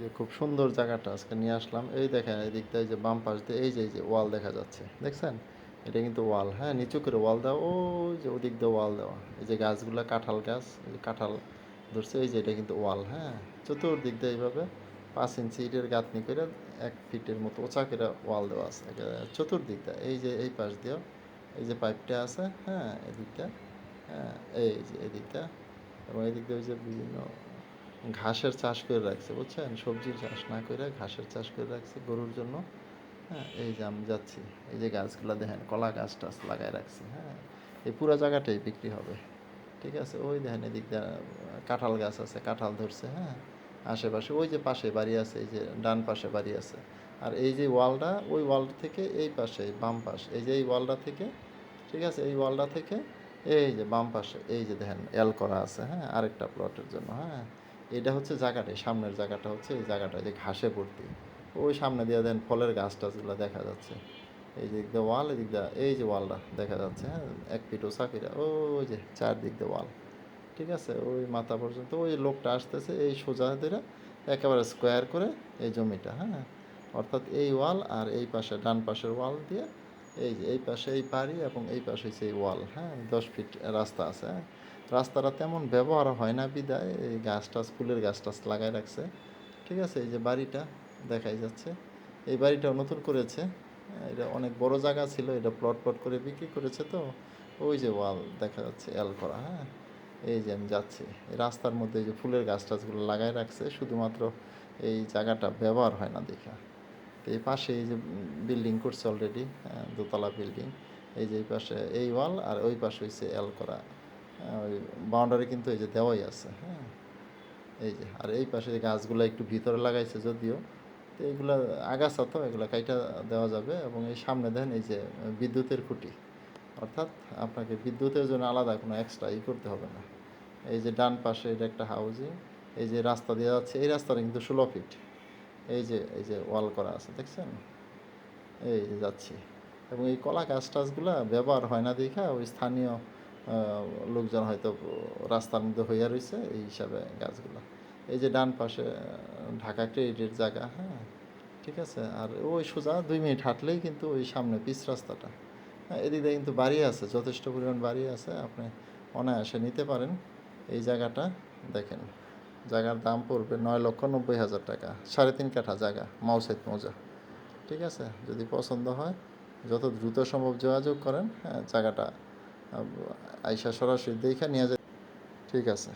যে খুব সুন্দর জায়গাটা আজকে নিয়ে আসলাম। এই দেখেন, এই যে বাম পাশ দিয়ে এই যে এই যে ওয়াল দেখা যাচ্ছে। দেখছেন? এটা কিন্তু ওয়াল হ্যাঁ? নিচু করে ওয়াল দেওয়া, ওই যে ওদিক দিয়ে ওয়াল দেওয়া। এই যে গাছগুলো, কাঁঠাল গাছ, এই কাঁঠাল ধরছে, এই যে এটা কিন্তু ওয়াল হ্যাঁ? চতুর্দিক দিয়ে এইভাবে পাঁচ ইঞ্চি ইটের গাঁথনি করে এক ফিটের মতো উঁচা করে ওয়াল দেওয়া আছে। চতুর্দিক দিয়ে, এই যে এই পাশ দিয়েও, এই যে পাইপটা আছে হ্যাঁ? এদিকটা হ্যাঁ? এই যে এদিকটা, এবং এদিক দিয়ে ওই যে বিভিন্ন ঘাসের চাষ করে রাখছে, বুঝছেন? সবজির চাষ না করে ঘাসের চাষ করে রাখছে গরুর জন্য। হ্যাঁ এই যে আমি যাচ্ছি, এই যে গাছগুলো দেখেন, কলা গাছ টাছ লাগায় রাখছে হ্যাঁ? এই পুরো জায়গাটাই বিক্রি হবে, ঠিক আছে? ওই দেখেন এদিক কাঁঠাল গাছ আছে, কাঁঠাল ধরছে হ্যাঁ? আশেপাশে, ওই যে পাশে বাড়ি আছে, এই যে ডান পাশে বাড়ি আছে। আর এই যে ওয়ালটা, ওই ওয়াল থেকে এই পাশে, বাম পাশ, এই যে এই ওয়ালটা থেকে, ঠিক আছে? এই ওয়ালটা থেকে এই যে বাম পাশে, এই যে দেখেন এল করা আছে হ্যাঁ? আরেকটা প্লটের জন্য হ্যাঁ? এটা হচ্ছে জায়গাটাই, সামনের জায়গাটা হচ্ছে এই জায়গাটা যে ঘাসে ভর্তি। ওই সামনে দিয়ে দেন ফলের গাছ টাছগুলো দেখা যাচ্ছে। এই যে দিয়ে ওয়াল এদিক দিয়ে, এই যে ওয়ালটা দেখা যাচ্ছে হ্যাঁ? এক ওসা ফিরা ওই যে চারদিক দিয়ে ওয়াল। ঠিক আছে? ওই মাথা পর্যন্ত, ওই লোকটা আসতেছে, এই সোজা ধরে একেবারে স্কোয়ার করে এই জমিটা হ্যাঁ? অর্থাৎ এই ওয়াল আর এই পাশে, ডান পাশের ওয়াল দিয়ে এই যে এই পাশে এই পাড়ি এবং এই পাশে হচ্ছে এই ওয়াল হ্যাঁ দশ ফিট রাস্তা আছে হ্যাঁ। রাস্তাটা তেমন ব্যবহার হয় না বিদায় এই গাছ টাছ ফুলের গাছ টাছ লাগাই রাখছে ঠিক আছে? এই যে বাড়িটা দেখাই যাচ্ছে এই বাড়িটাও নতুন করেছে হ্যাঁ, এটা অনেক বড় জায়গা ছিল এটা প্লট প্লট করে বিক্রি করেছে তো ওই যে ওয়াল দেখা যাচ্ছে এল করা হ্যাঁ। এই যে আমি যাচ্ছি এই রাস্তার মধ্যে যে ফুলের গাছ টাছগুলো লাগাই রাখছে শুধুমাত্র এই জায়গাটা ব্যবহার হয় না দেখা। তো এই পাশে এই যে বিল্ডিং করছে অলরেডি দোতলা বিল্ডিং এই যে এই পাশে এই ওয়াল আর ওই পাশে হচ্ছে এল করা। ওই বাউন্ডারি কিন্তু এই যে দেওয়াই আছে হ্যাঁ। এই যে, আর এই পাশে গাছগুলো একটু ভিতরে লাগাইছে যদিও, তো এইগুলা আগাছা তো, এগুলো কাইটা দেওয়া যাবে এবং এই সামনে দেন এই যে বিদ্যুতের খুঁটি। অর্থাৎ আপনাকে বিদ্যুতের জন্য আলাদা কোনো এক্সট্রা ই করতে হবে না। এই যে ডান পাশে এটা একটা হাউজিং এই যে রাস্তা দিয়ে যাচ্ছে, এই রাস্তাটা কিন্তু ষোলো ফিট এই যে এই যে ওয়াল করা আছে, দেখছেন? এই যে যাচ্ছি। এবং এই কলা গাছ টাছগুলা ব্যবহার হয় না দেখা, ওই স্থানীয় লোকজন হয়তো রাস্তার মধ্যে হইয়া রয়েছে এই হিসাবে গাছগুলা। এই যে ডান পাশে ঢাকা ক্রেডিটের জায়গা হ্যাঁ? ঠিক আছে? আর ওই সোজা দুই মিনিট হাঁটলেই কিন্তু ওই সামনে পিচ রাস্তাটা। হ্যাঁ এদিকে কিন্তু বাড়ি আছে, যথেষ্ট পরিমাণ বাড়ি আছে, আপনি অনায়াসে নিতে পারেন। এই জায়গাটা দেখেন। জায়গার দাম পড়বে নয় লক্ষ নব্বই হাজার টাকা, সাড়ে তিন কাঠা জায়গা মাউসাইদ মৌজা। ঠিক আছে? যদি পছন্দ হয়, যত দ্রুত সম্ভব যোগাযোগ করেন হ্যাঁ জায়গাটা আইসা সরাসরি দেখে নিয়ে যায় ঠিক আছে।